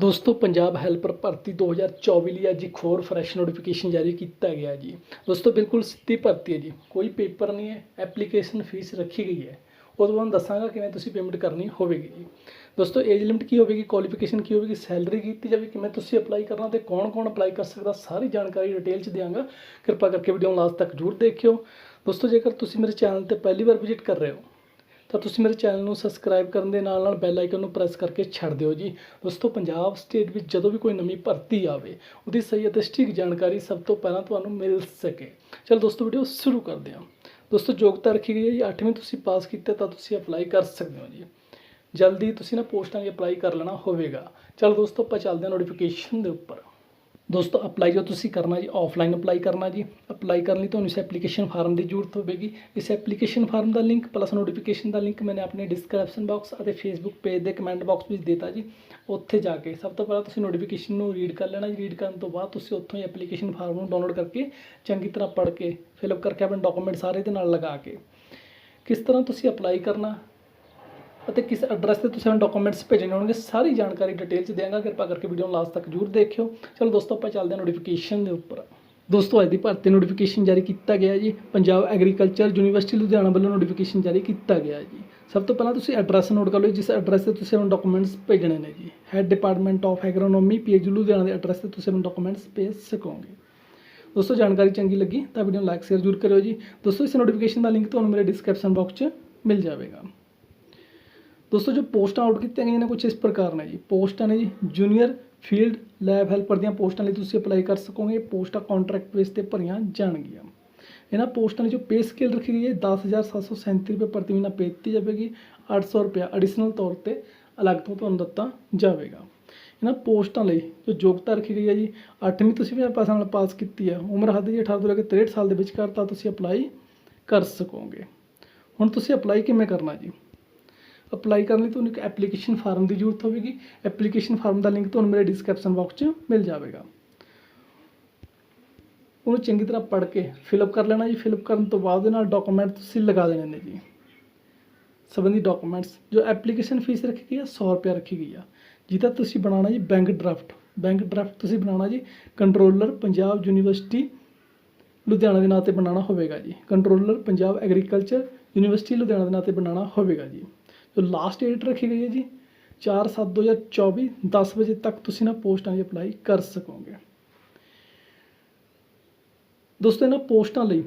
ਦੋਸਤੋ, ਪੰਜਾਬ ਹੈਲਪਰ ਭਰਤੀ 2024 ਲਈ ਅੱਜ ਇੱਕ ਹੋਰ ਫਰੈਸ਼ ਨੋਟੀਫਿਕੇਸ਼ਨ ਜਾਰੀ ਕੀਤਾ ਗਿਆ ਜੀ। ਦੋਸਤੋ, ਬਿਲਕੁਲ ਸਿੱਧੀ ਭਰਤੀ ਹੈ ਜੀ। ਕੋਈ ਪੇਪਰ ਨਹੀਂ ਹੈ ਐਪਲੀਕੇਸ਼ਨ ਫੀਸ ਰੱਖੀ ਗਈ ਹੈ। ਉਹ ਤੋਂ ਬਾਅਦ ਦੱਸਾਂਗਾ ਕਿਵੇਂ ਤੁਸੀਂ ਪੇਮੈਂਟ ਕਰਨੀ ਹੋਵੇਗੀ ਜੀ। ਦੋਸਤੋ ਏਜ ਲਿਮਿਟ ਕੀ ਹੋਵੇਗੀ ਕੁਆਲੀਫਿਕੇਸ਼ਨ ਕੀ ਹੋਵੇਗੀ ਸੈਲਰੀ ਕੀਤੀ ਜਾਵੇ, ਕਿਵੇਂ ਤੁਸੀਂ ਅਪਲਾਈ ਕਰਨਾ ਤੇ ਕੌਣ-ਕੌਣ ਅਪਲਾਈ ਕਰ ਸਕਦਾ, ਸਾਰੀ ਜਾਣਕਾਰੀ ਡਿਟੇਲ ਚ ਦਿਆਂਗਾ। ਕਿਰਪਾ ਕਰਕੇ ਵੀਡੀਓ ਨੂੰ ਲਾਸਟ ਤੱਕ ਜ਼ਰੂਰ ਦੇਖਿਓ। ਦੋਸਤੋ, ਜੇਕਰ ਤੁਸੀਂ ਮੇਰੇ ਚੈਨਲ ਤੇ ਪਹਿਲੀ ਵਾਰ ਵਿਜ਼ਿਟ ਕਰ ਰਹੇ ਹੋ ਤਾਂ ਤੁਸੀਂ ਮੇਰੇ ਚੈਨਲ ਨੂੰ ਸਬਸਕ੍ਰਾਈਬ ਕਰਨ ਦੇ ਨਾਲ ਨਾਲ ਬੈਲ ਆਈਕਨ ਨੂੰ ਪ੍ਰੈਸ ਕਰਕੇ ਛੱਡ ਦਿਓ ਜੀ। ਦੋਸਤੋ, ਪੰਜਾਬ ਸਟੇਟ ਵਿੱਚ ਜਦੋਂ ਵੀ ਕੋਈ ਨਵੀਂ ਭਰਤੀ ਆਵੇ, ਉਹਦੀ ਸਹੀ ਅਤੇ ਸਟਿਕ ਜਾਣਕਾਰੀ ਸਭ ਤੋਂ ਪਹਿਲਾਂ ਤੁਹਾਨੂੰ ਮਿਲ ਸਕੇ। ਚਲੋ ਦੋਸਤੋ ਵੀਡੀਓ ਸ਼ੁਰੂ ਕਰਦੇ ਹਾਂ। ਦੋਸਤੋ, ਯੋਗਤਾ ਰੱਖੀ ਗਈ ਹੈ ਜੀ। 8ਵੀਂ ਤੁਸੀਂ ਪਾਸ ਕੀਤਾ ਤਾਂ ਤੁਸੀਂ ਅਪਲਾਈ ਕਰ ਸਕਦੇ ਹੋ ਜੀ। ਜਲਦੀ ਤੁਸੀਂ ਨਾ ਪੋਸਟਾਂ ਲਈ ਅਪਲਾਈ ਕਰ ਲੈਣਾ ਹੋਵੇਗਾ। ਚਲੋ ਦੋਸਤੋ, ਆਪਾਂ ਚੱਲਦੇ ਹਾਂ ਨੋਟੀਫਿਕੇਸ਼ਨ ਦੇ ਉੱਪਰ। ਦੋਸਤੋ ਅਪਲਾਈ ਜੋ ਤੁਸੀਂ ਕਰਨਾ ਜੀ ਆਫਲਾਈਨ ਅਪਲਾਈ ਕਰਨਾ ਜੀ। ਅਪਲਾਈ ਕਰਨ ਲਈ ਤੁਹਾਨੂੰ ਇਸ ਐਪਲੀਕੇਸ਼ਨ ਫਾਰਮ ਦੀ ਜ਼ਰੂਰਤ ਹੋਵੇਗੀ। ਇਸ ਐਪਲੀਕੇਸ਼ਨ ਫਾਰਮ ਦਾ ਲਿੰਕ ਪਲੱਸ ਨੋਟੀਫਿਕੇਸ਼ਨ ਦਾ ਲਿੰਕ ਮੈਨੇ ਆਪਣੇ ਡਿਸਕ੍ਰਿਪਸ਼ਨ ਬਾਕਸ ਅਤੇ ਫੇਸਬੁੱਕ ਪੇਜ ਦੇ ਕਮੈਂਟ ਬਾਕਸ ਵਿੱਚ ਦਿੱਤਾ ਜੀ। ਉੱਥੇ ਜਾ ਕੇ ਸਭ ਤੋਂ ਪਹਿਲਾਂ ਤੁਸੀਂ ਨੋਟੀਫਿਕੇਸ਼ਨ ਨੂੰ ਰੀਡ ਕਰ ਲੈਣਾ ਜੀ। ਰੀਡ ਕਰਨ ਤੋਂ ਬਾਅਦ ਤੁਸੀਂ ਉੱਥੋਂ ਹੀ ਐਪਲੀਕੇਸ਼ਨ ਫਾਰਮ ਨੂੰ ਡਾਊਨਲੋਡ ਕਰਕੇ ਚੰਗੀ ਤਰ੍ਹਾਂ ਪੜ੍ਹ ਕੇ ਫਿਲਅਪ ਕਰਕੇ ਆਪਣੇ ਡਾਕੂਮੈਂਟ ਸਾਰੇ ਦੇ ਨਾਲ ਲਗਾ ਕੇ ਕਿਸ ਤਰ੍ਹਾਂ ਤੁਸੀਂ ਅਪਲਾਈ ਕਰਨਾ ਅਤੇ ਕਿਸ ਐਡਰੈਸ ਤੇ ਤੁਸੀਂ ਆਪਣੇ ਡਾਕੂਮੈਂਟਸ ਭੇਜਣੇ ਹੋਣਗੇ, ਸਾਰੀ ਜਾਣਕਾਰੀ ਡਿਟੇਲ ਚ ਦਿਆਂਗਾ। ਕਿਰਪਾ ਕਰਕੇ ਵੀਡੀਓ ਨੂੰ ਲਾਸਟ ਤੱਕ ਜ਼ਰੂਰ ਦੇਖਿਓ। ਚਲੋ ਦੋਸਤੋ, ਆਪਾਂ ਚੱਲਦੇ ਹਾਂ ਨੋਟੀਫਿਕੇਸ਼ਨ ਦੇ ਉੱਪਰ। ਦੋਸਤੋ, ਅੱਜ ਦੀ ਭਰਤੀ ਨੋਟੀਫਿਕੇਸ਼ਨ ਜਾਰੀ ਕੀਤਾ ਗਿਆ ਜੀ। ਪੰਜਾਬ ਐਗਰੀਕਲਚਰ ਯੂਨੀਵਰਸਿਟੀ ਲੁਧਿਆਣਾ ਵੱਲੋਂ ਨੋਟੀਫਿਕੇਸ਼ਨ ਜਾਰੀ ਕੀਤਾ ਗਿਆ ਜੀ। ਸਭ ਤੋਂ ਪਹਿਲਾਂ ਤੁਸੀਂ ਐਡਰੈਸ ਨੋਟ ਕਰ ਲਓ, ਜਿਸ ਐਡਰੈਸ ਤੇ ਤੁਸੀਂ ਆਪਣੇ ਡਾਕੂਮੈਂਟਸ ਭੇਜਣੇ ਨੇ ਜੀ। Head department of agronomy PH Ludhiana ਦੇ ਐਡਰੈਸ ਤੇ ਤੁਸੀਂ ਆਪਣੇ ਡਾਕੂਮੈਂਟਸ ਭੇਜ ਸਕੋਗੇ। ਦੋਸਤੋ, ਜਾਣਕਾਰੀ ਚੰਗੀ ਲੱਗੀ ਤਾਂ ਵੀਡੀਓ ਨੂੰ ਲਾਈਕ ਸ਼ੇਅਰ ਜ਼ਰੂਰ ਕਰਿਓ ਜੀ। ਦੋਸਤੋ, ਇਸ ਨੋਟੀਫਿਕੇਸ਼ਨ ਦਾ ਲਿੰਕ ਤੁਹਾਨੂੰ ਮੇਰੇ ਡਿਸਕ੍ਰਿਪਸ਼ਨ ਬਾਕਸ 'ਚ ਮਿਲ ਜਾਵੇਗਾ। ਦੋਸਤੋ, ਜੋ ਪੋਸਟਾਂ ਆਊਟ ਕੀਤੀਆਂ ਗਈਆਂ ਨੇ ਕੁਝ ਇਸ ਪ੍ਰਕਾਰ ਨੇ ਜੀ। ਪੋਸਟਾਂ ਨੇ ਜੀ ਜੂਨੀਅਰ ਫੀਲਡ ਲੈਬ ਹੈਲਪਰ ਦੀਆਂ ਪੋਸਟਾਂ ਲਈ ਤੁਸੀਂ ਅਪਲਾਈ ਕਰ ਸਕੋਗੇ। ਇਹ ਪੋਸਟਾਂ ਕੰਟਰੈਕਟ ਬੇਸ ਤੇ ਭਰੀਆਂ ਜਾਣਗੀਆਂ। ਇਹਨਾਂ ਪੋਸਟਾਂ ਲਈ ਜੋ ਪੇ ਸਕੇਲ ਰੱਖੀ ਗਈ ਹੈ 10737 ਰੁਪਏ ਪ੍ਰਤੀ ਮਹੀਨਾ ਪੇ ਦਿੱਤੀ ਜਾਵੇਗੀ। 800 ਰੁਪਏ ਐਡੀਸ਼ਨਲ ਤੌਰ ਤੇ ਅਲੱਗ ਤੋਂ ਤੁਹਾਨੂੰ ਦਿੱਤਾ ਜਾਵੇਗਾ। ਇਹਨਾਂ ਪੋਸਟਾਂ ਲਈ ਜੋ ਯੋਗਤਾ ਰੱਖੀ ਗਈ ਹੈ ਜੀ 8ਵੀਂ ਤੁਸੀਂ ਵੀ ਪਾਸ ਨਾਲ ਪਾਸ ਕੀਤੀ ਹੈ। ਉਮਰ ਹੱਦ ਜੀ 18 ਤੋਂ ਲੈ ਕੇ 63 ਸਾਲ ਦੇ ਵਿਚਕਾਰ ਤਾਂ ਤੁਸੀਂ ਅਪਲਾਈ ਕਰ ਸਕੋਗੇ। ਹੁਣ ਤੁਸੀਂ ਅਪਲਾਈ ਕਿਵੇਂ ਕਰਨਾ ਜੀ? ਅਪਲਾਈ ਕਰਨ ਲਈ ਤੁਹਾਨੂੰ ਇੱਕ ਐਪਲੀਕੇਸ਼ਨ ਫਾਰਮ ਦੀ ਜ਼ਰੂਰਤ ਹੋਵੇਗੀ। ਐਪਲੀਕੇਸ਼ਨ ਫਾਰਮ ਦਾ ਲਿੰਕ ਤੁਹਾਨੂੰ ਮੇਰੇ ਡਿਸਕ੍ਰਿਪਸ਼ਨ ਬਾਕਸ 'ਚ ਮਿਲ ਜਾਵੇਗਾ। ਉਹਨੂੰ ਚੰਗੀ ਤਰ੍ਹਾਂ ਪੜ੍ਹ ਕੇ ਫਿਲਅਪ ਕਰ ਲੈਣਾ ਜੀ। ਫਿਲਅਪ ਕਰਨ ਤੋਂ ਬਾਅਦ ਉਹਦੇ ਨਾਲ ਡਾਕੂਮੈਂਟ ਤੁਸੀਂ ਲਗਾ ਦੇਣੇ ਨੇ ਜੀ। ਸੰਬੰਧੀ ਡਾਕੂਮੈਂਟਸ ਜੋ ਐਪਲੀਕੇਸ਼ਨ ਫੀਸ ਰੱਖੀ ਗਈ ਆ 100 ਰੁਪਏ ਰੱਖੀ ਗਈ ਆ। ਜਿਹਦਾ ਤੁਸੀਂ ਬਣਾਉਣਾ ਜੀ ਬੈਂਕ ਡਰਾਫਟ ਬੈਂਕ ਡਰਾਫਟ ਤੁਸੀਂ ਬਣਾਉਣਾ ਜੀ। ਕੰਟਰੋਲਰ ਪੰਜਾਬ ਯੂਨੀਵਰਸਿਟੀ ਲੁਧਿਆਣਾ ਦੇ ਨਾਂ ਤੇ ਬਣਾਉਣਾ ਹੋਵੇਗਾ ਜੀ। Controller Punjab agriculture university Ludhiana ਦੇ ਨਾਂ ਤੇ ਬਣਾਉਣਾ ਹੋਵੇਗਾ ਜੀ। ਜੋ ਲਾਸਟ ਡੇਟ ਰੱਖੀ ਗਈ ਹੈ ਜੀ 4/7/2024 10 ਵਜੇ ਤੱਕ ਤੁਸੀਂ ਨਾ ਪੋਸਟਾਂ ਲਈ ਅਪਲਾਈ ਕਰ ਸਕੋਗੇ। ਦੋਸਤੋ, ਇਹਨਾਂ ਪੋਸਟਾਂ ਲਈ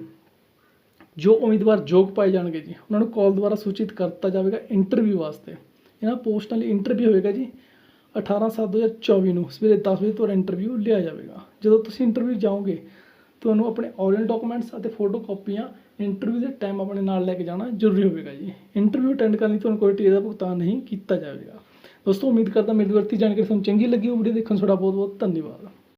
ਜੋ ਉਮੀਦਵਾਰ ਯੋਗ ਪਾਏ ਜਾਣਗੇ ਜੀ, ਉਹਨਾਂ ਨੂੰ ਕਾਲ ਦੁਆਰਾ ਸੂਚਿਤ ਕਰ ਦਿੱਤਾ ਜਾਵੇਗਾ ਇੰਟਰਵਿਊ ਵਾਸਤੇ। ਇਹਨਾਂ ਪੋਸਟਾਂ ਲਈ ਇੰਟਰਵਿਊ ਹੋਵੇਗਾ ਜੀ 18/7/2024 ਨੂੰ, ਸਵੇਰੇ 10 ਵਜੇ ਤੁਹਾਡਾ ਇੰਟਰਵਿਊ ਲਿਆ ਜਾਵੇਗਾ। ਜਦੋਂ ਤੁਸੀਂ ਇੰਟਰਵਿਊ ਜਾਓਗੇ ਤੁਹਾਨੂੰ ਆਪਣੇ ਓਰੀਜਨਲ ਡਾਕੂਮੈਂਟਸ ਅਤੇ ਫੋਟੋ ਕਾਪੀਆਂ ਇੰਟਰਵਿਊ ਦੇ ਟਾਈਮ ਆਪਣੇ ਨਾਲ ਲੈ ਕੇ ਜਾਣਾ ਜ਼ਰੂਰੀ ਹੋਵੇਗਾ ਜੀ। ਇੰਟਰਵਿਊ ਅਟੈਂਡ ਕਰਨ ਲਈ ਤੁਹਾਨੂੰ ਕੋਈ ਟੀਏ ਦਾ ਭੁਗਤਾਨ ਨਹੀਂ ਕੀਤਾ ਜਾਵੇਗਾ। ਦੋਸਤੋ, ਉਮੀਦ ਕਰਦਾ ਮੇਰੀ ਵਰਤੀ ਜਾਣਕਾਰੀ ਤੁਹਾਨੂੰ ਚੰਗੀ ਲੱਗੀ ਉਹ ਵੀਡੀਓ ਦੇਖਣ ਤੁਹਾਡਾ ਬਹੁਤ ਬਹੁਤ ਧੰਨਵਾਦ।